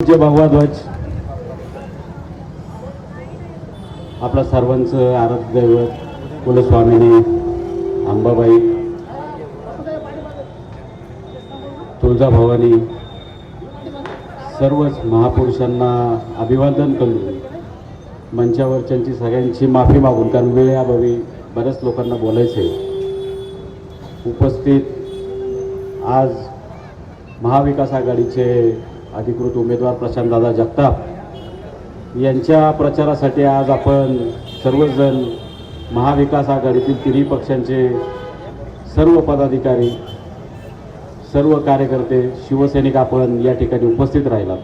पूज्य भगवा ध्वज. आपला सर्वांचं आराध्य दैवत कुलस्वामिनी अंबाबाई तुळजाभवानी सर्वच महापुरुषांना अभिवादन करून मंचावरच्यांची सगळ्यांची माफी मागून कारण वेळेअभावी बऱ्याच लोकांना बोलायचे उपस्थित आज महाविकास आघाडीचे अधिकृत उमेदवार प्रशांतदादा जगताप यांच्या प्रचारासाठी आज आपण सर्वजण महाविकास आघाडीतील तिन्ही पक्षांचे सर्व पदाधिकारी सर्व कार्यकर्ते शिवसैनिक आपण या ठिकाणी उपस्थित राहिलात.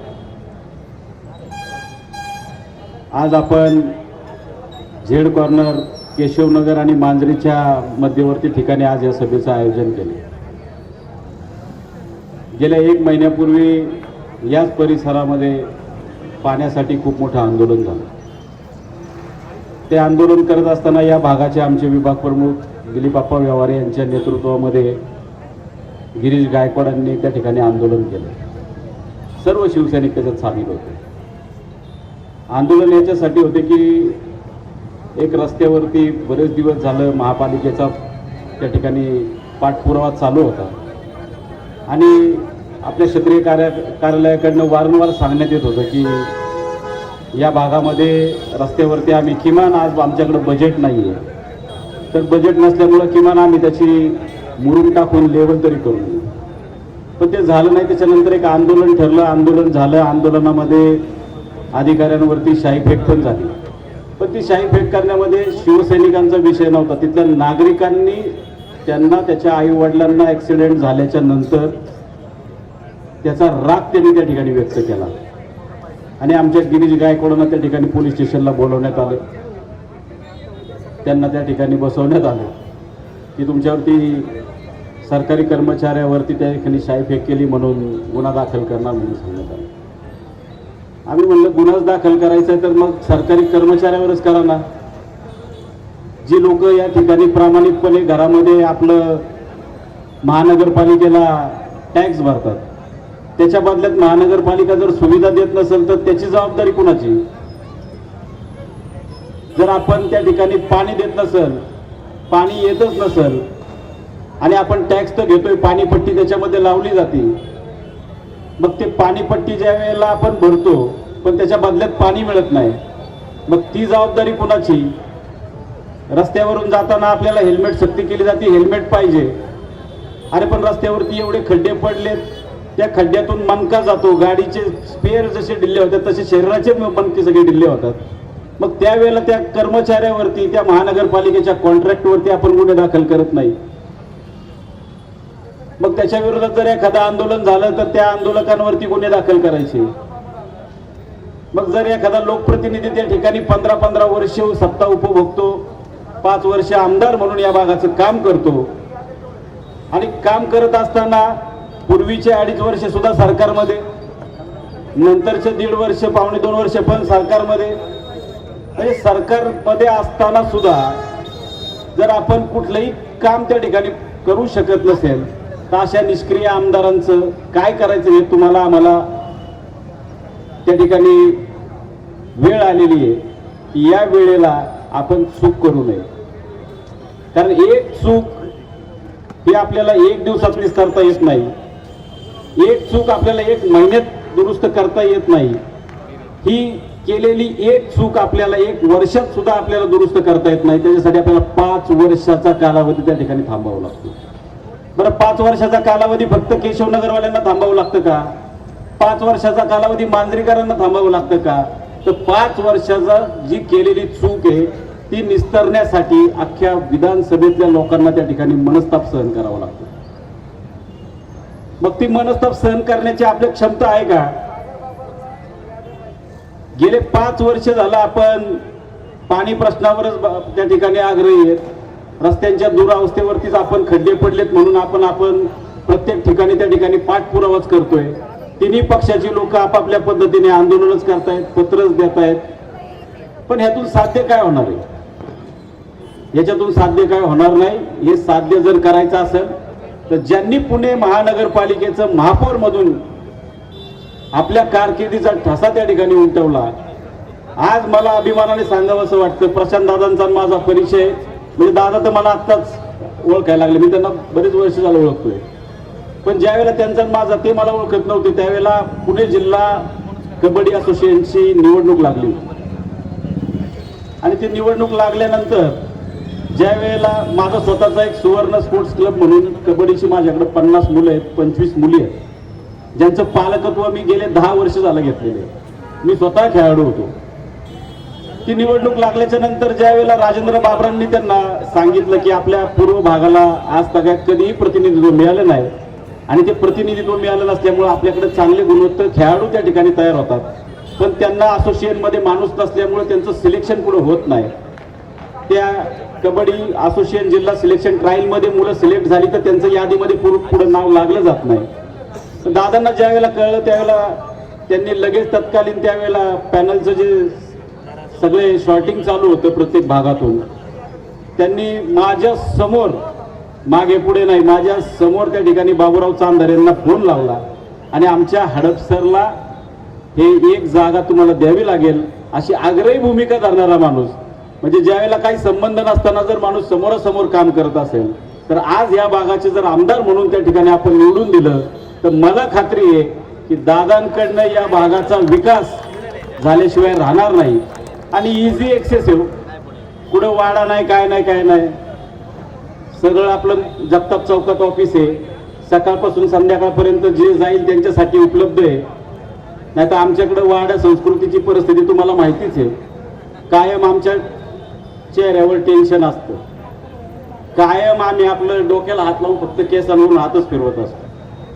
आज आपण झेड कॉर्नर केशवनगर आणि मांजरीच्या मध्यवर्ती ठिकाणी आज या सभेचं आयोजन केले. गेल्या एक महिन्यापूर्वी याच परिसरामध्ये पाण्यासाठी खूप मोठं आंदोलन झालं. ते आंदोलन करत असताना या भागाचे आमचे विभाग प्रमुख दिलीपाप्पा व्यवहारे यांच्या नेतृत्वामध्ये गिरीश गायकवाडांनी त्या ठिकाणी आंदोलन केलं. सर्व शिवसैनिक त्याच्यात सामील होते. आंदोलन याच्यासाठी होते की एक रस्त्यावरती बरेच दिवस झालं महापालिकेचा त्या ठिकाणी पाठपुरावा चालू होता. आणि आपल्या क्षेत्रीय कार्या कार्यालयाकडनं वारंवार सांगण्यात येत होतं की या भागामध्ये रस्त्यावरती आम्ही किमान आज आमच्याकडं बजेट नाही आहे तर बजेट नसल्यामुळं किमान आम्ही त्याची मुरून टाकून लेवल तरी करू. पण ते झालं नाही त्याच्यानंतर एक आंदोलन ठरलं. आंदोलन झालं. आंदोलनामध्ये अधिकाऱ्यांवरती शाहीफेक पण झाली. पण ती शाहीफेक करण्यामध्ये शिवसैनिकांचा विषय नव्हता. तिथल्या नागरिकांनी त्यांना त्याच्या आईवडिलांना ॲक्सिडेंट झाल्याच्यानंतर त्याचा राग त्यांनी त्या ठिकाणी व्यक्त केला. आणि आमच्या गिरीश गायकवाडांना त्या ठिकाणी पोलीस स्टेशनला बोलवण्यात आलं. त्यांना त्या ठिकाणी बसवण्यात आलं. की तुमच्यावरती सरकारी कर्मचाऱ्यावरती त्या ठिकाणी शाईफेक केली म्हणून गुन्हा दाखल करणार म्हणून सांगण्यात आलं. आम्ही म्हणलं गुन्हाच दाखल करायचा आहे तर मग सरकारी कर्मचाऱ्यावरच करा ना. जी लोक या ठिकाणी प्रामाणिकपणे घरामध्ये आपलं महानगरपालिकेला टॅक्स भरतात त्याच्या बदल्यात महानगरपालिका जर सुविधा देत नसेल तर त्याची जबाबदारी कुणाची? जर आपण त्या ठिकाणी पाणी देत नसेल पाणी येतच नसेल आणि आपण टॅक्स तर घेतोय पाणीपट्टी त्याच्यामध्ये लावली जाते. मग ते पाणीपट्टी ज्या वेळेला आपण भरतो पण त्याच्या बदल्यात पाणी मिळत नाही. मग ती जबाबदारी कुणाची? रस्त्यावरून जाताना आपल्याला हेल्मेट सक्ती केली जाते हेल्मेट पाहिजे. अरे पण रस्त्यावरती एवढे खड्डे पडलेत त्या खड्ड्यातून मनका जातो गाडीचे स्पेअर जसे डिल्ले होतात तसे शरीराचे मनके सगळे डिल्ले होतात. मग त्यावेळेला त्या कर्मचाऱ्यावरती त्या महानगरपालिकेच्या कॉन्ट्रॅक्टवरती आपण गुन्हे दाखल करत नाही. मग त्याच्या विरोधात जर एखादं आंदोलन झालं तर त्या आंदोलकांवरती गुन्हे दाखल करायचे. मग जर एखादा लोकप्रतिनिधी त्या ठिकाणी पंधरा पंधरा वर्ष सत्ता उपभोगतो पाच वर्ष आमदार म्हणून या भागाचं काम करतो आणि काम करत असताना पूर्वीचे अडीच वर्ष सुद्धा सरकारमध्ये नंतरचे दीड वर्ष पावणे दोन वर्ष पण सरकारमध्ये. म्हणजे सरकारमध्ये असताना सुद्धा जर आपण कुठलंही काम त्या ठिकाणी करू शकत नसेल तर अशा निष्क्रिय आमदारांचं काय करायचं हे तुम्हाला आम्हाला त्या ठिकाणी वेळ आलेली आहे या वेळेला आपण चूक करू नये. कारण एक चूक ही आपल्याला एक दिवसात विस्तारता येत नाही. एक चूक आपल्याला एक महिन्यात दुरुस्त करता येत नाही. ही केलेली एक चूक आपल्याला एक वर्षात सुद्धा आपल्याला दुरुस्त करता येत नाही. त्याच्यासाठी आपल्याला पाच वर्षाचा कालावधी त्या ठिकाणी थांबावा लागतो. बरं पाच वर्षाचा कालावधी फक्त केशवनगरवाल्यांना थांबावं लागतं का? पाच वर्षाचा कालावधी मांजरीकरांना थांबावं लागतं का? तर पाच वर्षाचा जी केलेली चूक आहे ती निस्तरण्यासाठी अख्ख्या विधानसभेतल्या लोकांना त्या ठिकाणी मनस्ताप सहन करावा लागतो. मग ती मनस्ताप सहन करण्याची आपली क्षमता आहे का? गेले पाच वर्ष झालं आपण पाणी प्रश्नावरच त्या ठिकाणी आग्रही आहेत. रस्त्यांच्या दुरावस्थेवरतीच आपण खड्डे पडलेत म्हणून आपण आपण प्रत्येक ठिकाणी त्या ठिकाणी पाठपुरावाच करतोय. तिन्ही पक्षाची लोक आपापल्या पद्धतीने आंदोलनच करतायत पत्रच देत आहेत पण ह्यातून साध्य काय होणार आहे? याच्यातून साध्य काय होणार नाही? हे साध्य जर करायचं असेल तर ज्यांनी पुणे महानगरपालिकेचं महापौर मधून आपल्या कारकिर्दीचा ठसा त्या ठिकाणी उमटवला आज मला अभिमानाने सांगावं असं वाटतं. प्रशांत दादांचा आणि माझा परिचय म्हणजे दादा तर मला आत्ताच ओळखायला लागले. मी त्यांना बरेच वर्ष झालं ओळखतोय. पण ज्यावेळेला त्यांचा माझा ते मला ओळखत नव्हते त्यावेळेला पुणे जिल्हा कबड्डी असोसिएशनची निवडणूक लागली. आणि ती निवडणूक लागल्यानंतर ज्या वेळेला माझा स्वतःचा एक सुवर्ण स्पोर्ट्स क्लब म्हणून कबड्डीची माझ्याकडे पन्नास मुलं आहेत पंचवीस मुली आहेत ज्यांचं पालकत्व मी गेले दहा वर्ष झालं घेतलेले मी स्वतः खेळाडू होतो. ती निवडणूक लागल्याच्या नंतर ज्या वेळेला राजेंद्र बाबरांनी त्यांना सांगितलं की आपल्या पूर्व भागाला आज तगात कधीही प्रतिनिधित्व मिळालं नाही आणि ते प्रतिनिधित्व मिळालं नसल्यामुळे आपल्याकडे चांगले गुणवत्ता खेळाडू त्या ठिकाणी तयार होतात. पण त्यांना असोसिएशनमध्ये माणूस नसल्यामुळे त्यांचं सिलेक्शन पुढे होत नाही. त्या कबड्डी असोसिएशन जिल्हा सिलेक्शन ट्रायलमध्ये मुलं सिलेक्ट झाली तर त्यांचं यादीमध्ये पुढे नाव लागलं जात नाही. तर दादांना ज्यावेळेला कळलं त्यावेळेला त्यांनी लगेच तत्कालीन त्यावेळेला पॅनलचं जे सगळे शॉर्टिंग चालू होतं प्रत्येक भागातून त्यांनी माझ्यासमोर मागे पुढे नाही माझ्यासमोर त्या ठिकाणी बाबूराव चांदर यांना फोन लावला आणि आमच्या हडपसरला हे एक जागा तुम्हाला द्यावी लागेल अशी आग्रही भूमिका धरणारा माणूस म्हणजे ज्यावेळेला काही संबंध नसताना जर माणूस समोरासमोर काम करत असेल तर आज या भागाचे जर आमदार म्हणून त्या ठिकाणी आपण निवडून दिलं तर मला खात्री आहे की दादांकडनं या भागाचा विकास झाल्याशिवाय राहणार नाही. आणि इझी एक्सेसिव्ह हो. कुठं वाडा नाही काय नाही काय नाही. सगळं आपलं जगताप चौकात ऑफिस आहे. सकाळपासून संध्याकाळपर्यंत जे जाईल त्यांच्यासाठी उपलब्ध आहे. नाही तर आमच्याकडं वाड्या संस्कृतीची परिस्थिती तुम्हाला माहितीच आहे. कायम आमच्या चेहऱ्यावर टेन्शन असतं. कायम आम्ही आपलं डोक्याला हात लावून फक्त केसांवरून हातच फिरवत असतो.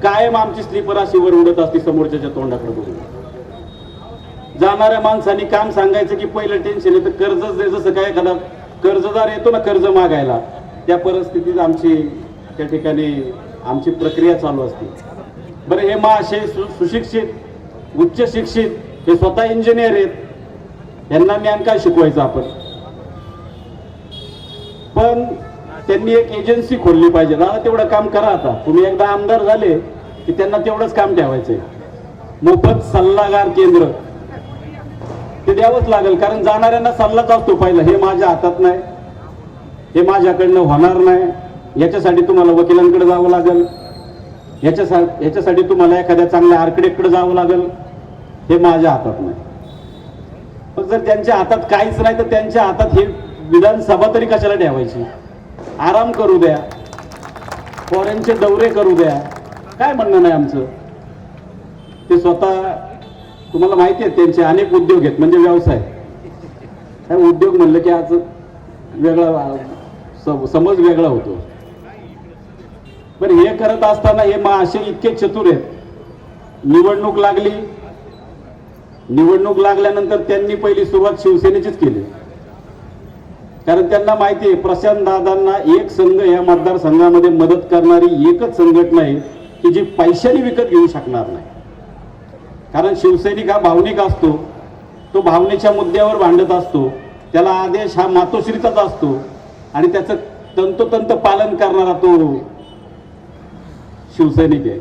कायम आमची स्लीपर अशी वर उडत असते समोरच्याच्या तोंडाकडे बघून. जाणाऱ्या माणसाने काम सांगायचं की पहिलं टेन्शन येतं. कर्जच दे जसं काय एखादा कर्जदार येतो ना कर्ज मागायला. त्या परिस्थितीत आमची त्या ठिकाणी आमची प्रक्रिया चालू असते. बरं हे महाशय सु सुशिक्षित उच्च शिक्षित हे स्वतः इंजिनियर आहेत. यांना ज्ञान काय शिकवायचं आपण? पण त्यांनी एक एजन्सी खोलली पाहिजे. दादा तेवढं काम करा आता. तुम्ही एकदा आमदार झाले की त्यांना तेवढंच काम ठेवायचंय. मोफत सल्लागार केंद्र. ते द्यावंच लागेल कारण जाणाऱ्यांना सल्लाच असतो पहिला. हे माझ्या हातात नाही. हे माझ्याकडनं होणार नाही. याच्यासाठी तुम्हाला वकिलांकडे जावं लागेल. याच्यासा याच्यासाठी तुम्हाला एखाद्या चांगल्या आर्किटेक्टकडे जावं लागेल. हे माझ्या हातात नाही. पण जर त्यांच्या हातात काहीच नाही तर त्यांच्या हातात हे विधानसभा तरी कशाला ठेवायची? आराम करू द्या. फॉरेनचे दौरे करू द्या. काय म्हणणं नाही आमचं? ते स्वतः तुम्हाला माहिती आहे त्यांचे अनेक उद्योग आहेत म्हणजे व्यवसाय. काय उद्योग म्हणलं की आज वेगळा समज वेगळा होतो. पण हे करत असताना हे मा असे इतके चतुर आहेत. निवडणूक लागली. निवडणूक लागल्यानंतर त्यांनी पहिली सुरुवात शिवसेनेचीच केली. कारण त्यांना माहिती आहे प्रशांत दादांना एक संघ या मतदारसंघामध्ये मदत करणारी एकच संघटना आहे की जी पैशाने विकत घेऊ शकणार नाही. कारण शिवसैनिक हा भावनिक असतो तो भावनेच्या मुद्द्यावर भांडत असतो त्याला आदेश हा मातोश्रीचाच असतो आणि त्याचं तंतोतंत पालन करणारा तो शिवसैनिक आहे.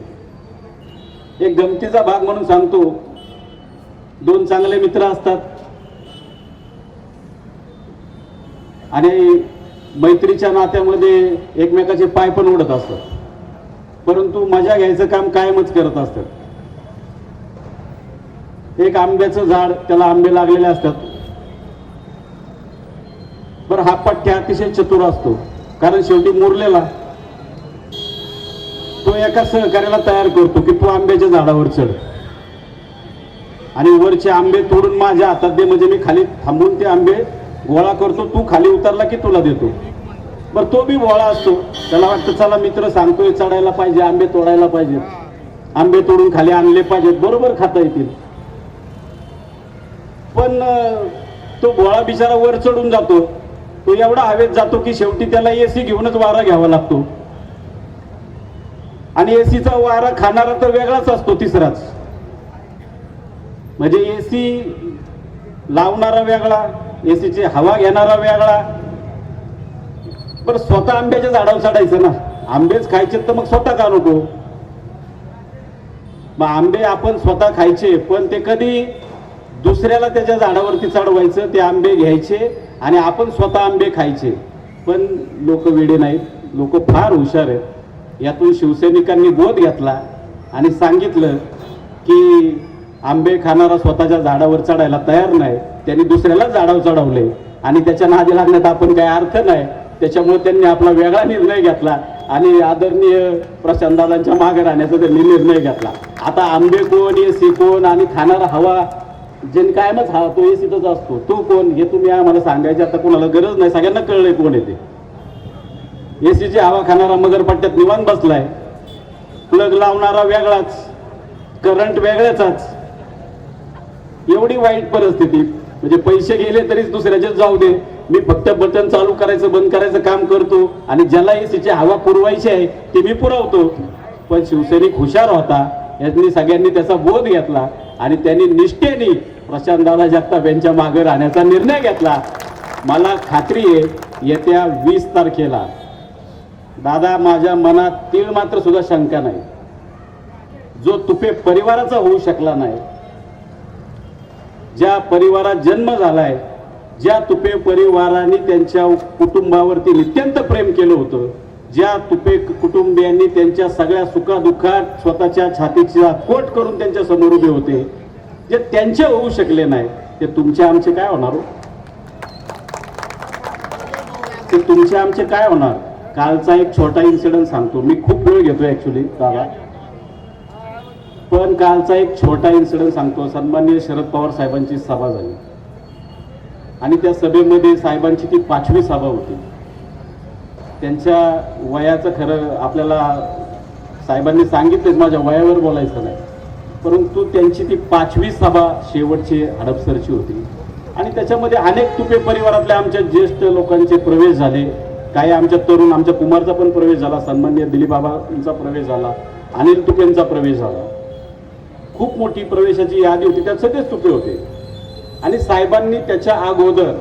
एक गमतीचा भाग म्हणून सांगतो दोन चांगले मित्र असतात आणि मैत्रीच्या नात्यामध्ये एकमेकाचे पाय पण उडत असतात. परंतु मजा घ्यायचं काम कायमच करत असतात. एक आंब्याचं झाड त्याला आंबे लागलेले असतात. बरं हा पठ्ठ्या अतिशय चतुर असतो. कारण शेवटी मुरलेला तो एका सहकार्याला तयार करतो की तू आंब्याच्या झाडावर चढ. आणि वरचे आंबे तोडून माझ्या हातात दे म्हणजे मी खाली थांबून ते आंबे गोळा करतो तू खाली उतरला की तुला देतो. बर तो बी गोळा असतो. त्याला वाटतं चला मित्र सांगतोय चढायला पाहिजे आंबे तोडायला पाहिजेत. आंबे तोडून खाली आणले पाहिजेत बरोबर खाता येतील. पण तो गोळा बिचारा वर चढून जातो. तो एवढा हवेत जातो की शेवटी त्याला एसी घेऊनच वारा घ्यावा लागतो. आणि एसीचा वारा खाणारा तर वेगळाच असतो तिसराच. म्हणजे एसी लावणारा वेगळा एसीची हवा घेणारा वेगळा. पण स्वतः आंब्याच्या झाडावर चढायचं ना. आंबेच खायचे तर मग स्वतः का नको? मग आंबे आपण स्वतः खायचे पण ते कधी दुसऱ्याला त्याच्या झाडावरती चढवायचं ते आंबे घ्यायचे आणि आपण स्वतः आंबे खायचे. पण लोक वेडे नाहीत. लोक फार हुशार आहेत. यातून शिवसैनिकांनी बोध घेतला आणि सांगितलं की आंबे खाणारा स्वतःच्या झाडावर चढायला तयार नाही. त्यांनी दुसऱ्याला झाडावर चढवले. आणि त्याच्या नादी लागण्यात आपण काही अर्थ नाही. त्याच्यामुळे त्यांनी आपला वेगळा निर्णय घेतला आणि आदरणीय प्रशांतदादांच्या मागे राहण्याचा त्यांनी निर्णय घेतला. आता आंबे कोण एसी कोण आणि खाणारा हवा जे कायमच हवा तो एसीतच असतो. तो कोण हे तुम्ही आम्हाला सांगायचे आता कोणाला गरज नाही. सगळ्यांना कळलंय कोण येते एसीची हवा खाणारा मगरपट्ट्यात निवांत बसलाय. प्लग लावणारा वेगळाच. करंट वेगळ्याचाच एवढी वाईट परिस्थिती. म्हणजे पैसे गेले तरीच दुसऱ्याचे जाऊ दे. मी फक्त बटन चालू करायचं बंद करायचं काम करतो. आणि ज्याला एसीची हवा पुरवायची आहे ती मी पुरवतो. पण शिवसैनिक हुशार होता. यांनी सगळ्यांनी त्याचा बोध घेतला. आणि त्यांनी निष्ठेने प्रशांत दादा जगताप यांच्या मागे राहण्याचा निर्णय घेतला. मला खात्री आहे येत्या वीस तारखेला. दादा माझ्या मनात तीळ मात्र सुद्धा शंका नाही. जो तुपे परिवाराचा होऊ शकला नाही ज्या परिवारात जन्म झालाय ज्या तुपे परिवाराने त्यांच्या कुटुंबावरती नित्यंत प्रेम केलं होतं ज्या तुपे कुटुंबियांनी त्यांच्या सगळ्या सुखादुःखात स्वतःच्या छातीचा कोट करून त्यांच्यासमोर उभे होते जे त्यांचे होऊ शकले नाही ते तुमचे आमचे काय होणार हो? ते तुमचे आमचे काय होणार कालचा एक छोटा इन्सिडंट सांगतो मी खूप वेळ घेतो ॲक्च्युली दादा पण कालचा एक छोटा इन्सिडेंट सांगतो. सन्माननीय शरद पवार साहेबांची सभा झाली. आणि त्या सभेमध्ये साहेबांची ती पाचवी सभा होती. त्यांच्या वयाचं खरं आपल्याला साहेबांनी सांगितलं माझ्या वयावर बोलायचं नाही. परंतु त्यांची ती पाचवी सभा शेवटची हडपसरची होती. आणि त्याच्यामध्ये अनेक तुपे परिवारातल्या आमच्या ज्येष्ठ लोकांचे प्रवेश झाले. काही आमच्या तरुण आमच्या कुमारचा पण प्रवेश झाला. सन्मान्य दिलीपबाबांचा प्रवेश झाला. अनिल तुपेंचा प्रवेश झाला. खूप मोठी प्रवेशाची यादी होती त्यात सगळेच तुपे होते. आणि साहेबांनी त्याच्या अगोदर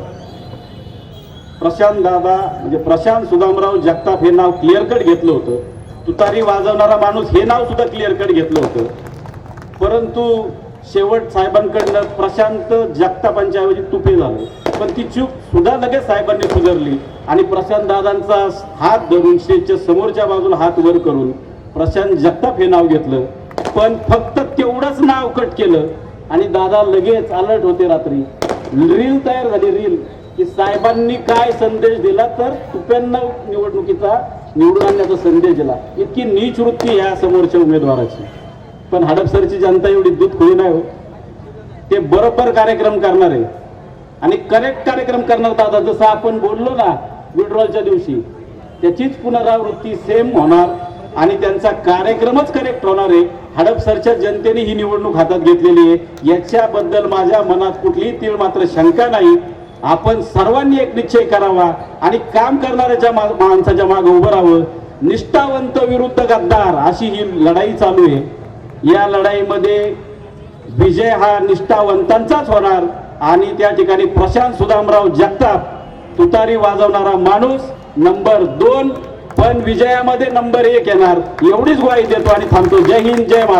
प्रशांत दादा म्हणजे प्रशांत सुदामराव जगताप हे नाव क्लिअर कट घेतलं होतं. तुतारी वाजवणारा माणूस हे नाव सुद्धा क्लिअर कट घेतलं होतं. परंतु शेवट साहेबांकडनं प्रशांत जगतापांच्या ऐवजी तुपे झालं. पण ती चूक सुद्धा लगेच साहेबांनी सुधारली. आणि प्रशांत दादांचा हात धरून स्टेजच्या समोरच्या बाजूला हात वर करून प्रशांत जगताप हे नाव घेतलं. पण फक्त तेवढंच नाव कट केलं आणि दादा लगेच अलर्ट होते रात्री. रील तयार झाली रील की साहेबांनी काय संदेश दिला तर तुप्यांना निवडणुकीचा निवडून आणण्याचा संदेश दिला. इतकी नीच वृत्ती ह्या समोरच्या उमेदवाराची. पण हडपसरची जनता एवढी दूध खुली नाही हो. ते बरोबर कार्यक्रम करणार आहे. आणि करेक्ट कार्यक्रम करणार दादा जसं आपण बोललो ना विड्रॉलच्या दिवशी त्याचीच पुनरावृत्ती सेम होणार. आणि त्यांचा कार्यक्रमच करेक्ट होणार आहे. हडपसरच्या जनतेने ही निवडणूक हातात घेतलेली आहे. याच्याबद्दल माझ्या मनात कुठलीही तीळ मात्र शंका नाही. आपण सर्वांनी एक निश्चय करावा आणि काम करणाऱ्याच्या मा- माणसाच्या मागे उभं राहावं. निष्ठावंत विरुद्ध गद्दार अशी ही लढाई चालू आहे. या लढाईमध्ये विजय हा निष्ठावंतांचाच होणार आणि त्या ठिकाणी प्रशांत सुदामराव जगताप तुतारी वाजवणारा माणूस नंबर दोन पण विजयामध्ये नंबर एक येणार. एवढीच ग्वाही देतो आणि थांबतो. जय हिंद जय महाराज